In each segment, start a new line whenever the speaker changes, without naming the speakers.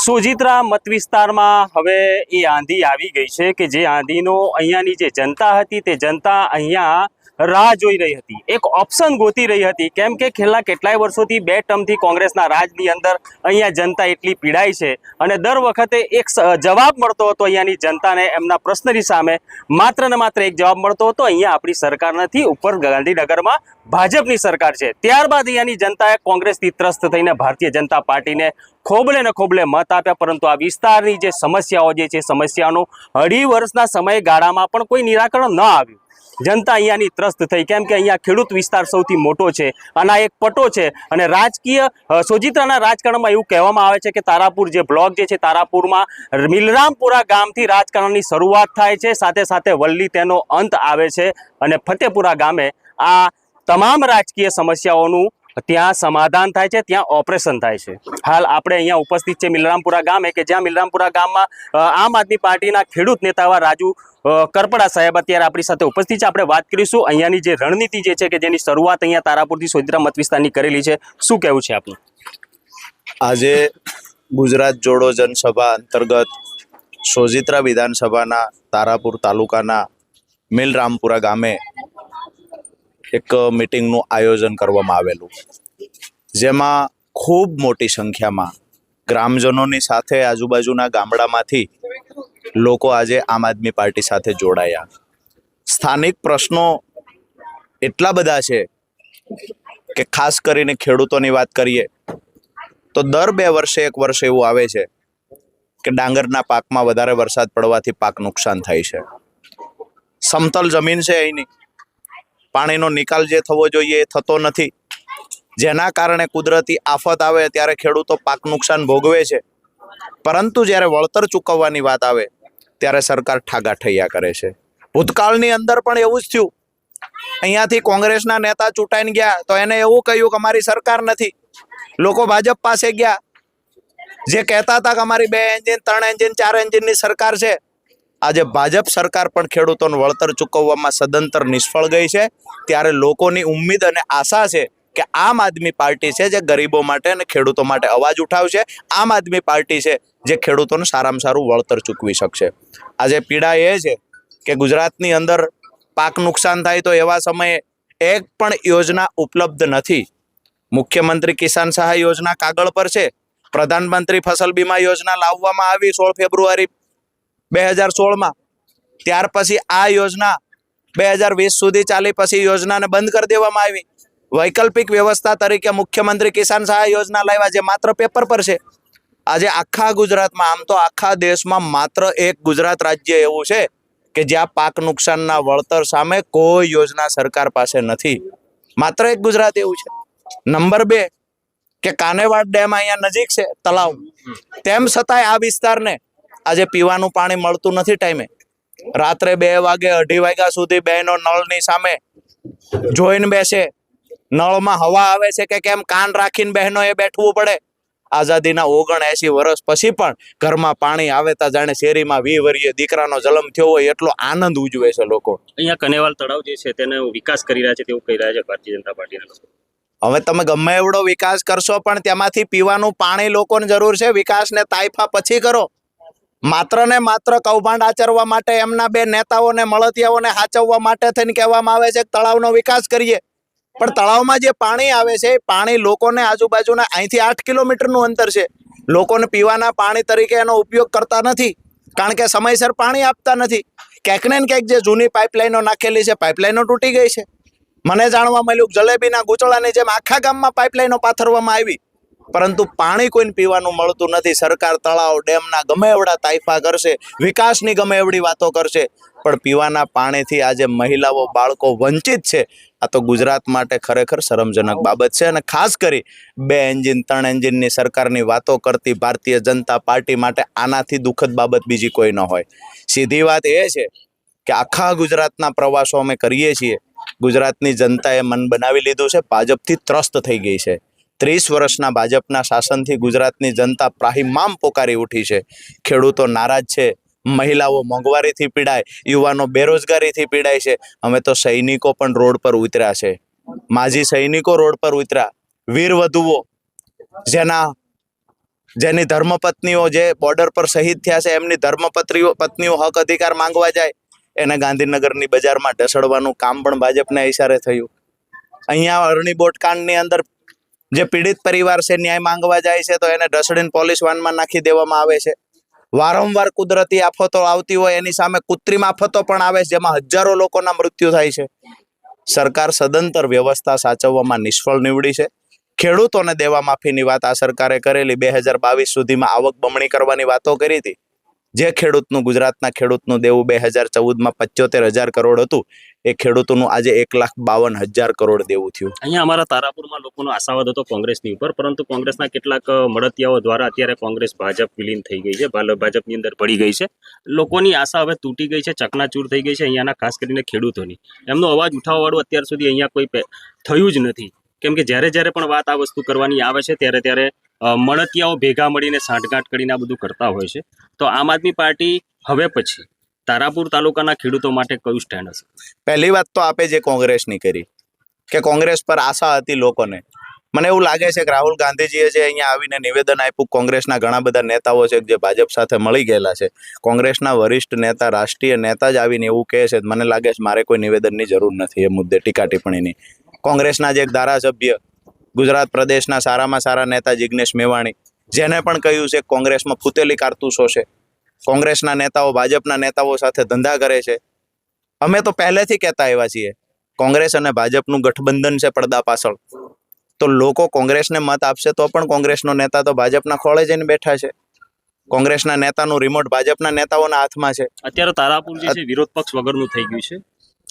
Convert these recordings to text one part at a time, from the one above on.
સોજિત્રા મત વિસ્તારમાં હવે એ આંધી આવી ગઈ છે કે જે આંધીનો અહીંયાની જે જનતા હતી તે જનતા અહીંયા રાહ જોઈ રહી હતી. એક ઓપ્શન ગોતી રહી હતી, કેમ કે છેલ્લા કેટલાય વર્ષોથી બે ટર્મથી કોંગ્રેસના રાજની અંદર અહીંયા જનતા એટલી પીડાય છે અને દર વખતે એક જવાબ મળતો હતો અહીંયાની જનતાને એમના પ્રશ્નની સામે. માત્ર ને માત્ર એક જવાબ મળતો હતો, અહીંયા આપણી સરકાર નથી, ઉપર ગાંધીનગરમાં ભાજપની સરકાર છે. ત્યારબાદ અહીંયાની જનતાએ કોંગ્રેસથી ત્રસ્ત થઈને ભારતીય જનતા પાર્ટીને ખોબલે ને ખોબલે મત આપ્યા, પરંતુ આ વિસ્તારની જે સમસ્યાઓ જે છે, સમસ્યાનું અઢી વર્ષના સમયગાળામાં પણ કોઈ નિરાકરણ ન આવ્યું. જનતા અહીંયાની ત્રસ્ત થઈ. કેમ કે અહીંયા ખેડૂત વિસ્તાર સૌથી મોટો છે અને એક પટો છે. અને રાજકીય સોજિત્રાના રાજકારણમાં એવું કહેવામાં આવે છે કે તારાપુર જે બ્લોક જે છે, તારાપુરમાં મિલરામપુરા ગામથી રાજકારણની શરૂઆત થાય છે. સાથે સાથે વલ્લી તેનો અંત આવે છે. અને ફતેપુરા ગામે આ તમામ રાજકીય સમસ્યાઓનું ત્યાં સમાધાન થાય છે, ત્યાં ઓપરેશન થાય છે. હાલ આપણે અહીંયા ઉપસ્થિત છે મિલરામપુરા ગામે કે જ્યાં મિલરામપુરા ગામમાં આમ આદમી પાર્ટીના ખેડૂત નેતા એવા રાજુ કરપડા સાહેબ અત્યારે આપણી સાથે ઉપસ્થિત છે. આપણે વાત કરીશું અહીંયાની જે રણનીતિ જે છે કે જેની શરૂઆત અહીંયા તારાપુરથી સોદરા મત કરેલી છે. શું કહેવું છે આપનું?
આજે ગુજરાત જોડો જનસભા અંતર્ગત સોજિત્રા વિધાનસભાના તારાપુર તાલુકાના મિલરામપુરા ગામે એક મિટિંગનું આયોજન કરવામાં આવેલું. જેમાં ખૂબ મોટી સંખ્યામાં ગ્રામજનોની સાથે આજુબાજુના ગામડામાંથી લોકો આજે આમ આદમી પાર્ટી સાથે જોડાયા. સ્થાનિક પ્રશ્નો એટલા બધા છે કે ખાસ કરીને ખેડૂતોની વાત કરીએ, તો દર બે વર્ષે એક વર્ષ એવું આવે છે કે ડાંગરના પાકમાં વધારે વરસાદ પડવાથી પાક નુકસાન થાય છે. સમતલ જમીન છે અહીંની. પાણીનો નિકાલ જે થવો જોઈએ એ થતો નથી. જેના કારણે કુદરતી આફત આવે ત્યારે ખેડૂતો પાક નુકસાન ભોગવે છે. પરંતુ જ્યારે વળતર ચૂકવવાની વાત આવે, ત્યારે સરકાર ઠાગા ઠૈયા કરે છે. ભૂતકાળની અંદર પણ એવું જ થયું. અહીંયાથી કોંગ્રેસના નેતા ચૂંટાઈને ગયા, તો એને એવું કહ્યું કે અમારી સરકાર નથી. લોકો ભાજપ પાસે ગયા. જે કહેતા હતા કે અમારી બે એન્જિન, ત્રણ એન્જિન, ચાર એન્જિનની સરકાર છે. આજે ભાજપ સરકાર પણ ખેડૂતોનું વળતર ચૂકવવામાં સદંતર નિષ્ફળ ગઈ છે. ત્યારે લોકોની ઉમ્મીદ અને આશા છે કે આમ આદમી પાર્ટી છે જે ગરીબો માટે અને ખેડૂતો માટે અવાજ ઉઠાવશે, આમ આદમી પાર્ટી છે જે ખેડૂતોને સારામાં સારું વળતર ચૂકવી શકશે. આજે પીડા એ છે કે ગુજરાતની અંદર પાક નુકસાન થાય તો એવા સમયે એક પણ યોજના ઉપલબ્ધ નથી. મુખ્યમંત્રી કિસાન સહાય યોજના કાગળ પર છે. પ્રધાનમંત્રી ફસલ બીમા યોજના લાવવામાં આવી સોળ ફેબ્રુઆરી બે હજાર સોળમાં. ત્યાર પછી આ યોજના બે હજાર વીસ સુધી ચાલી. પછી યોજનાને બંધ કરી દેવામાં આવી. વૈકલ્પિક વ્યવસ્થા તરીકે મુખ્યમંત્રી કિસાન સહાય યોજના લાવ્યા, જે માત્ર પેપર પર છે. આજે આખા ગુજરાતમાં, આમ તો આખા દેશમાં માત્ર એક ગુજરાત રાજ્ય એવું છે કે જ્યાં પાક નુકસાનના વળતર સામે કોઈ યોજના સરકાર પાસે નથી. માત્ર એક ગુજરાત એવું છે. નંબર બે, કે કાનેવાડ ડેમ અહીંયા નજીક છે, તળાવ. તેમ છતાંય આ વિસ્તારને આજે પીવાનું પાણી મળતું નથી ટાઈમે. રાત્રે બે વાગે અઢી વાગ્યા સુધી બહેનો નળની સામે જોઈને બેસે. નળમાં હવા આવે છે કે કેમ? કાન રાખીને બહેનો એ બેઠવું પડે. આઝાદીના ઓગણ એસી વર્ષ પછી પણ ઘરમાં પાણી આવે તા જાણે શેરીમાં વી વરીએ દીકરાનો જન્મ થયો હોય એટલો આનંદ ઉજવે છે લોકો.
અહીંયા કનેવાલ તળાવ જે છે તેનો વિકાસ કરી રહ્યા છે તેવું કહી રહ્યા છે ભારતીય જનતા પાર્ટીના લોકો.
હવે તમે ગમે એવડો વિકાસ કરશો પણ તેમાંથી પીવાનું પાણી લોકોને જરૂર છે. વિકાસને તાઇફા પછી કરો. માત્ર ને માત્ર કૌભાંડ આચરવા માટે એમના બે નેતાઓને, મળતિયાઓને હાચવવા માટે થઈને કહેવામાં આવે છે તળાવનો વિકાસ કરીએ. પણ તળાવમાં જે પાણી આવે છે, એ પાણી લોકોને આજુબાજુના અહીંથી આઠ કિલોમીટરનું અંતર છે. લોકોને પીવાના પાણી તરીકે એનો ઉપયોગ કરતા નથી. કારણ કે સમયસર પાણી આપતા નથી. ક્યાંક ને ક્યાંક જે જૂની પાઇપલાઈનો નાખેલી છે પાઇપલાઈનો તૂટી ગઈ છે. મને જાણવા મળ્યું જલેબીના ગૂંચળાની જેમ આખા ગામમાં પાઇપલાઈનો પાથરવામાં આવી. પરંતુ પાણી કોઈને પીવાનું મળતું નથી. સરકાર તળાવ, ડેમના ગમે એવડા તાઇફા કરશે, વિકાસની ગમે એવડી વાતો કરશે, પણ પીવાના પાણીથી આજે મહિલાઓ, બાળકો વંચિત છે. આ તો ગુજરાત માટે ખરેખર શરમજનક બાબત છે અને ખાસ કરી બે એન્જિન, ત્રણ એન્જિનની સરકારની વાતો કરતી ભારતીય જનતા પાર્ટી માટે આનાથી દુઃખદ બાબત બીજી કોઈ ન હોય. સીધી વાત એ છે કે આખા ગુજરાતના પ્રવાસો અમે કરીએ છીએ. ગુજરાતની જનતાએ મન બનાવી લીધું છે. ભાજપથી ત્રસ્ત થઈ ગઈ છે. ત્રીસ વર્ષના ભાજપના શાસનથી ગુજરાતની જનતા પ્રાહિમામ પોકારી ઉઠી છે. ખેડૂતો નારાજ છે. મહિલાઓ મોંઘવારીથી પીડાય. યુવાનો બેરોજગારીથી પીડાય છે. અમે તો સૈનિકો પણ રોડ પર ઉતર્યા છે. માજી સૈનિકો રોડ પર ઉતર્યા. વીર વધુઓ, જેના, જેની ધર્મપત્નીઓ જે બોર્ડર પર શહીદ થયા છે, એમની ધર્મપત્રીઓ, પત્નીઓ હક અધિકાર માંગવા જાય, એને ગાંધીનગરની બજારમાં ઢસડવાનું કામ પણ ભાજપના ઈશારે થયું. અહીંયા અરણી બોટકાંડની અંદર જે પીડિત પરિવાર છે, ન્યાય માંગવા જાય છે, તો એને ઢસડીને પોલીસ વાનમાં નાખી દેવામાં આવે છે. વારંવાર કુદરતી આફતો આવતી હોય, એની સામે કૃત્રિમ આફતો પણ આવે છે, જેમાં હજારો લોકોના મૃત્યુ થાય છે. સરકાર સદંતર વ્યવસ્થા સાચવવામાં નિષ્ફળ નીવડી છે. ખેડૂતોને દેવા માફીની વાત આ સરકારે કરેલી. બે હજાર બાવીસ સુધીમાં આવક બમણી કરવાની વાતો કરી હતી. જે ખેડૂતનું, ગુજરાતના ખેડૂતનું દેવું બે હજાર ચૌદમાં પંચોતેર હજાર કરોડ હતું, એ ખેડૂતોનું આજે એક લાખ બાવન હજાર કરોડ દેવું થયું.
અહીંયા અમારા તારાપુરમાં લોકોનો આશાવાદ હતો કોંગ્રેસની ઉપર, પરંતુ કોંગ્રેસના કેટલાક મળતિયાઓ દ્વારા અત્યારે કોંગ્રેસ ભાજપ વિલીન થઈ ગઈ છે ભાજપની અંદર પડી ગઈ છે. લોકોની આશા હવે તૂટી ગઈ છે, ચકનાચૂર થઈ ગઈ છે અહીંયાના ખાસ કરીને ખેડૂતોની. એમનો અવાજ ઉઠાવવાવાળું અત્યાર સુધી અહીંયા કોઈ થયું જ નથી. કેમ કે જ્યારે જ્યારે પણ વાત આ વસ્તુ કરવાની આવે છે, ત્યારે ત્યારે મળતિયાઓ ભેગા મળીને સાંઠગાંઠ કરીને આ બધું કરતા હોય છે. તો આમ આદમી પાર્ટી હવે પછી તારાપુર તાલુકાના ખેડૂતો માટે કયું સ્ટેન્ડ હશે?
પહેલી વાત તો આપે જે કોંગ્રેસની કરી, કે કોંગ્રેસ પર આશા હતી લોકોને. મને એવું લાગે છે કે રાહુલ ગાંધીજીએ જે અહીંયા આવીને નિવેદન આપ્યું, કોંગ્રેસના ઘણા બધા નેતાઓ છે જે ભાજપ સાથે મળી ગયેલા છે. કોંગ્રેસના વરિષ્ઠ નેતા, રાષ્ટ્રીય નેતા જ આવીને એવું કહે છે, મને લાગે છે મારે કોઈ નિવેદનની જરૂર નથી. એ મુદ્દે ટીકા ટિપ્પણીની. કોંગ્રેસના જે એક ધારાસભ્ય ગુજરાત પ્રદેશના સારામાં સારા નેતા જિજ્ઞેશ મેવાણી જેને પણ કહ્યું છે કોંગ્રેસમાં ફૂતેલી કારતૂસો છે. કોંગ્રેસના નેતાઓ ભાજપના નેતાઓ સાથે ધંધા કરે છે. અમે તો પહેલેથી કહેતા આવ્યા છીએ કોંગ્રેસ અને ભાજપનું ગઠબંધન છે પડદા પાછળ. તો લોકો કોંગ્રેસને મત આપશે તો પણ કોંગ્રેસનો નેતા તો ભાજપના ખોળે જઈને બેઠા છે. કોંગ્રેસના નેતાનું રિમોટ ભાજપના નેતાઓના હાથમાં છે.
અત્યારે તારાપુર જે છે વિરોધ પક્ષ વગરનું થઈ ગયું છે.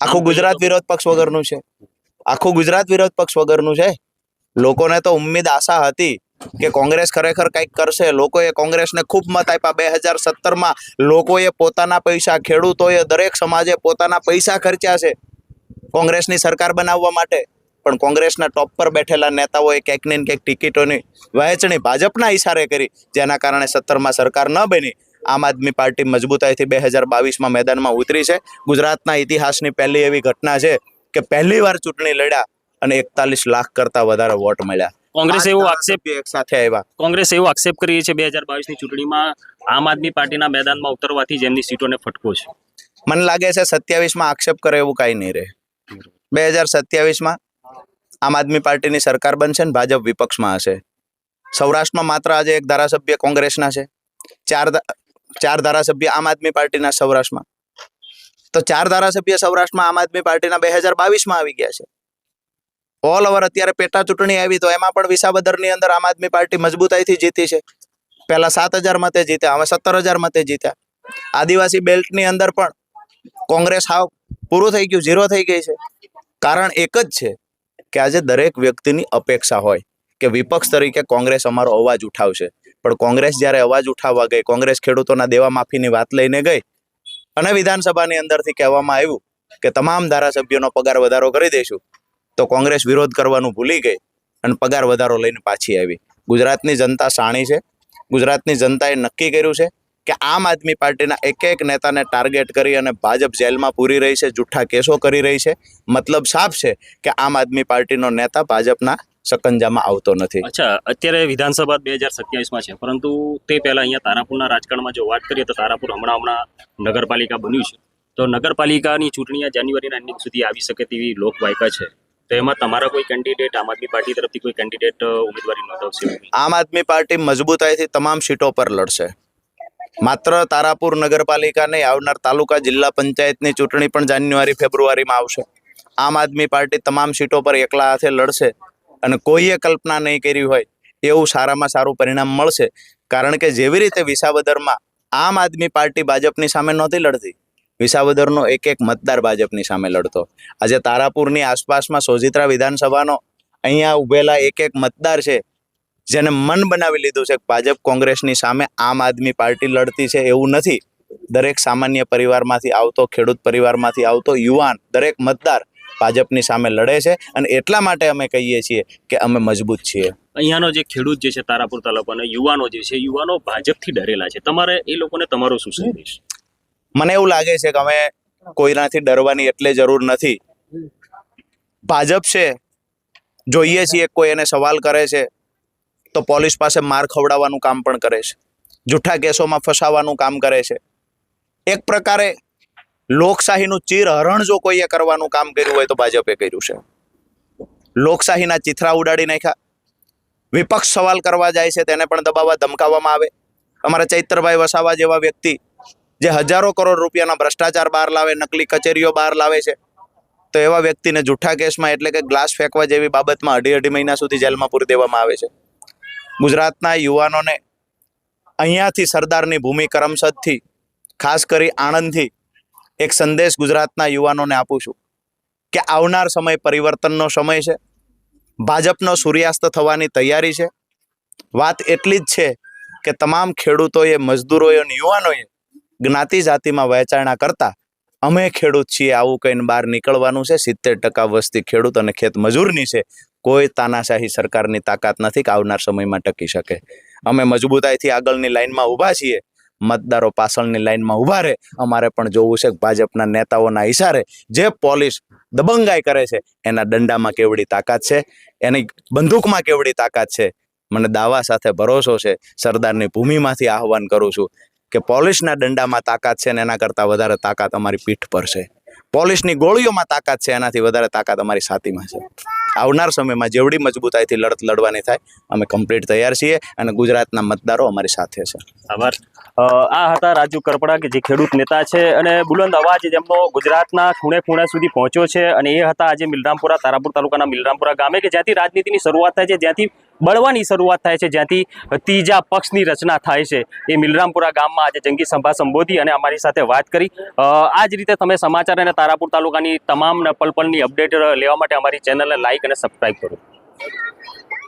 આખું ગુજરાત વિરોધ પક્ષ વગરનું છે. આખું ગુજરાત વિરોધ પક્ષ વગરનું છે. લોકોને તો ઉમ્મીદ આશા હતી કે કોંગ્રેસ ખરેખર કંઈક કરશે. લોકોએ કોંગ્રેસને ખૂબ મત આપ્યા. બે હજાર સત્તરમાં લોકોએ પોતાના પૈસા, ખેડૂતોએ દરેક સમાજે પોતાના પૈસા ખર્ચ્યા છે કોંગ્રેસની સરકાર બનાવવા માટે. પણ કોંગ્રેસના ટોપ પર બેઠેલા નેતાઓએ ક્યાંક ને ક્યાંક ટિકિટોની વહેંચણી ભાજપના ઈશારે કરી, જેના કારણે સત્તરમાં સરકાર ન બની. આમ આદમી પાર્ટી મજબૂતાઈથી બે હજાર બાવીસમાં મેદાનમાં ઉતરી છે. ગુજરાતના ઇતિહાસની પહેલી એવી ઘટના છે કે પહેલીવાર ચૂંટણી લડ્યા અને એકતાલીસ લાખ કરતા વધારે વોટ મળ્યા.
કોંગ્રેસ એવો આક્ષેપ
એક સાથે આવ્યા.
કોંગ્રેસ એવો આક્ષેપ કરીએ છે બે હજાર બાવીસની ચૂંટણીમાં આમ આદમી પાર્ટીના મેદાનમાં ઉતરવાથી જેમની સીટોને ફટકો છે.
મને લાગે છે સત્યાવીસમાં આક્ષેપ કરે એવું કાંઈ નહીં રહે. બે હજાર સત્યાવીસમાં આમ આદમી પાર્ટીની સરકાર બનશે ને ભાજપ વિપક્ષમાં હશે. સૌરાષ્ટ્રમાં માત્ર આજે એક ધારાસભ્ય કોંગ્રેસના છે. ચાર ચાર ધારાસભ્ય આમ આદમી પાર્ટીના સૌરાષ્ટ્રમાં. તો ચાર ધારાસભ્ય સૌરાષ્ટ્રમાં આમ આદમી પાર્ટીના બે હજાર બાવીસમાં આવી ગયા છે. ઓલ ઓવર અત્યારે પેટા ચૂંટણી આવી, તો એમાં પણ વિસાવદરની અંદર આમ આદમી પાર્ટી મજબૂતાઈથી જીતી છે. પહેલા સાત હજાર મતે જીત્યા, હવે સત્તર હજાર મતે જીત્યા. આદિવાસી બેલ્ટની અંદર પણ કોંગ્રેસ હાવ પૂરું થઈ ગયું, ઝીરો થઈ ગઈ છે. કારણ એક જ છે કે આજે દરેક વ્યક્તિની અપેક્ષા હોય કે વિપક્ષ તરીકે કોંગ્રેસ અમારો અવાજ ઉઠાવશે. પણ કોંગ્રેસ જ્યારે અવાજ ઉઠાવવા ગઈ, કોંગ્રેસ ખેડૂતોના દેવા માફીની વાત લઈને ગઈ અને વિધાનસભાની અંદરથી કહેવામાં આવ્યું કે તમામ ધારાસભ્યોનો પગાર વધારો કરી દઈશું. તો કોંગ્રેસ વિરોધ કરવાનું ભૂલી ગઈ અને પગાર વધારો લઈને પાછી આવી. ગુજરાતની જનતા સાણી છે. ગુજરાતની જનતાએ નક્કી કર્યું છે કે આમ આદમી પાર્ટીના એક એક નેતાને ટાર્ગેટ કરી અને ભાજપ જેલમાં પૂરી રહી છે જૂઠા કેસો કરી રહી છે. મતલબ સાફ છે કે આમ આદમી પાર્ટીનો નેતા ભાજપના સકંજામાં આવતો નથી.
અચ્છા, અત્યારે વિધાનસભા બે હજાર સત્યાવીસમાં છે, પરંતુ તે પહેલાં અહીંયા તારાપુરના રાજકારણમાં જો વાત કરીએ તો તારાપુર હમણાં હમણાં નગરપાલિકા બન્યું છે. તો નગરપાલિકાની ચૂંટણી જાન્યુઆરીના એન્ડિંગ સુધી આવી શકે તેવી લોકવાયકા છે. આમ આદમી પાર્ટી
મજબૂતાઈથી તમામ સીટો પર લડશે. માત્ર તારાપુર નગરપાલિકા નહીં, આવનાર તાલુકા જિલ્લા પંચાયતની ચૂંટણી પણ જાન્યુઆરી, ફેબ્રુઆરીમાં આવશે. આમ આદમી પાર્ટી તમામ સીટો પર એકલા હાથે લડશે અને કોઈએ કલ્પના નહીં કરી હોય એવું સારામાં સારું પરિણામ મળશે. કારણ કે જેવી રીતે વિસાવદરમાં આમ આદમી પાર્ટી ભાજપની સામે નહોતી લડતી વિસાવદરનો એક એક મતદાર ભાજપની સામે લડતો. આજે તારાપુરની આસપાસમાં સોજિત્રા વિધાનસભાનો અહીંયા ઉભેલા એક એક મતદાર છે, જેને મન બનાવી લીધું છે ભાજપ કોંગ્રેસની સામે આમ આદમી પાર્ટી લડતી છે એવું નથી. દરેક સામાન્ય પરિવારમાંથી આવતો, ખેડૂત પરિવારમાંથી આવતો, યુવાન, દરેક મતદાર ભાજપની સામે લડે છે અને એટલા માટે અમે કહીએ છીએ કે અમે મજબૂત છીએ.
અહીંયાનો જે ખેડૂત જે છે તારાપુર તાલુકાના, યુવાનો જે છે, યુવાનો ભાજપથી ડરેલા છે. તમારે એ લોકોને તમારો શું સંદેશ?
મને એવું લાગે છે કે અમે કોઈનાથી ડરવાની એટલે જરૂર નથી. ભાજપ છે, જોઈએ છીએ કોઈ એને સવાલ કરે છે, તો પોલીસ પાસે માર ખવડાવવાનું કામ પણ કરે છે. જૂઠા કેસોમાં ફસાવાનું કામ કરે છે. એક પ્રકારે લોકશાહીનું ચીરહરણ જો કોઈએ કરવાનું કામ કર્યું હોય તો ભાજપે કર્યું છે. લોકશાહીના ચિથરા ઉડાડી નાખ્યા. વિપક્ષ સવાલ કરવા જાય છે, તેને પણ દબાવવા ધમકાવવામાં આવે. અમારા ચૈત્રભાઈ વસાવા જેવા વ્યક્તિ જે હજારો કરોડ રૂપિયાના ભ્રષ્ટાચાર બહાર લાવે, નકલી કચેરીઓ બહાર લાવે છે, તો એવા વ્યક્તિને જૂઠા કેસમાં એટલે કે ગ્લાસ ફેંકવા જેવી બાબતમાં અઢી અઢી મહિના સુધી જેલમાં પૂરી દેવામાં આવે છે. ગુજરાતના યુવાનોને અહીંયાથી સરદારની ભૂમિ કરમસદથી, ખાસ કરી આણંદથી, એક સંદેશ ગુજરાતના યુવાનોને આપું છું કે આવનાર સમય પરિવર્તનનો સમય છે, ભાજપનો સૂર્યાસ્ત થવાની તૈયારી છે, વાત એટલી જ છે કે તમામ ખેડૂતોએ, મજદૂરોએ અને યુવાનોએ જ્ઞાતિ જાતિમાં વહેંચાણા કરતા અમે ખેડૂત છીએ, આવું કહીને બહાર નીકળવાનું છે. સિત્તેર ટકા વસ્તી ખેડૂત અને ખેત મજૂરની છે. કોઈ તાનાશાહી સરકારની તાકાત નથી કે આવનાર સમયમાં ટકી શકે. અમે મજબૂતાઈથી આગળની લાઈનમાં ઊભા છીએ. મતદારો પાછળની લાઈનમાં ઊભા રહે. અમારે પણ જોવું છે કે ભાજપના નેતાઓના ઈશારે જે પોલીસ દબંગાઈ કરે છે, એના દંડામાં કેવડી તાકાત છે? એની બંદૂકમાં કેવડી તાકાત છે? મને દાવા સાથે ભરોસો છે. સરદારની ભૂમિમાંથી આહવાન કરું છું. કે પોલીસના દંડામાં તાકાત છે ને એના કરતાં વધારે તાકાત અમારી પીઠ પર છે. પોલીસની ગોળીઓમાં તાકાત છે, એનાથી વધારે તાકાત અમારી સાથીમાં છે. આવનાર સમયમાં જેવડી મજબૂતાઈથી લડત લડવાની થાય, અમે કમ્પ્લીટ તૈયાર છીએ અને ગુજરાતના મતદારો અમારી સાથે છે.
આભાર આ હતા રાજુ કરપડા કે જે ખેડૂત નેતા છે અને બુલંદ અવાજ જેમનો ગુજરાતના ખૂણે ખૂણા સુધી પહોંચ્યો છે અને એ હતા આજે મિલરામપુરા, તારાપુર તાલુકાના મિલરામપુરા ગામે કે જ્યાંથી રાજનીતિની શરૂઆત થાય છે, જ્યાંથી બળવાની શરૂઆત થાય છે, જ્યાંથી ત્રીજા પક્ષની રચના થાય છે. એ મિલરામપુરા ગામમાં આજે જંગી સભા સંબોધી અને અમારી સાથે વાત કરી. આ જ રીતે તમે સમાચાર અને તારાપુર તાલુકાની તમામ પલપલની અપડેટ લેવા માટે અમારી ચેનલને લાઇક અને સબસ્ક્રાઈબ કરો.